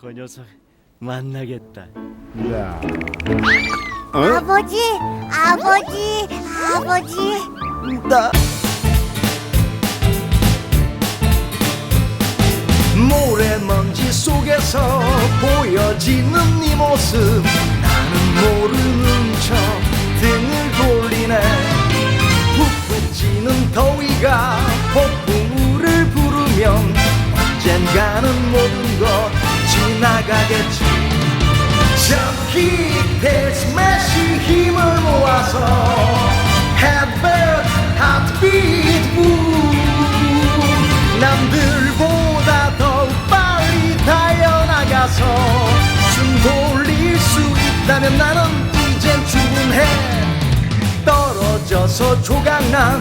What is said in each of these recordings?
그 녀석 만나겠다. 아버지, 아버지, 아버지. 나 모래먼지 속에서 보여지는 네 모습 나는 모르는 척 등을 돌리네 푹푹 찌는 더위가 저기 대스매시 힘을 모아서 Headbird 남들보다 더 빨리 달려나가서 숨 돌릴 수 있다면 나는 이젠 충분해. 떨어져서 조각난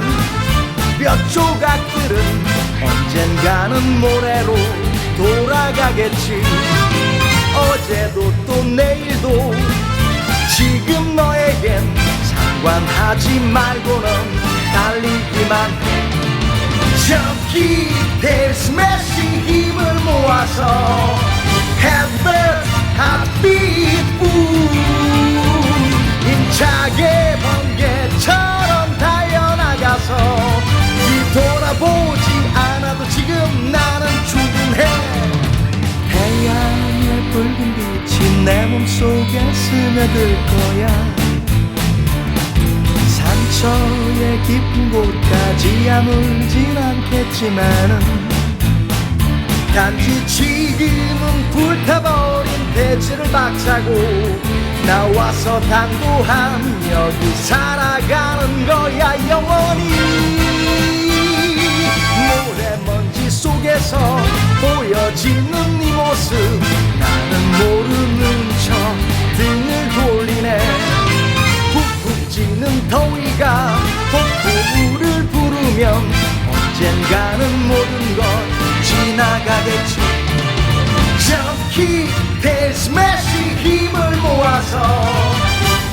몇 조각들은 언젠가는 모래로 돌아가겠지. 어제 관하지 말고는 달리기만 해. 저기 대스매시 힘을 모아서 Heartbeat Boom 힘차게 번개처럼 달려나가서 뒤돌아보지 않아도 지금 나는 충분해. 태양의 붉은 빛이 내 몸속에 스며들 거야 깊은 곳까지 아물진 않겠지만은 단지 지금은 불타버린 대지를 박차고 나와서 당도한 여기 살아가는 거야 영원히. 모래 먼지 속에서 보여지는 네 모습 나는 모르는 척 등을 돌리네. 푹푹 찌는 더위가 언젠가는 모든 것 지나가겠지. 저기 대스매시 힘을 모아서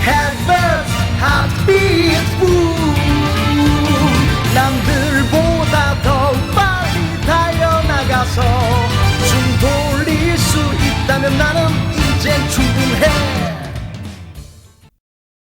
Headbird Heartbeat Boom 남들보다 더 빨리 달려나가서 숨 돌릴 수 있다면 나는 이젠 충분해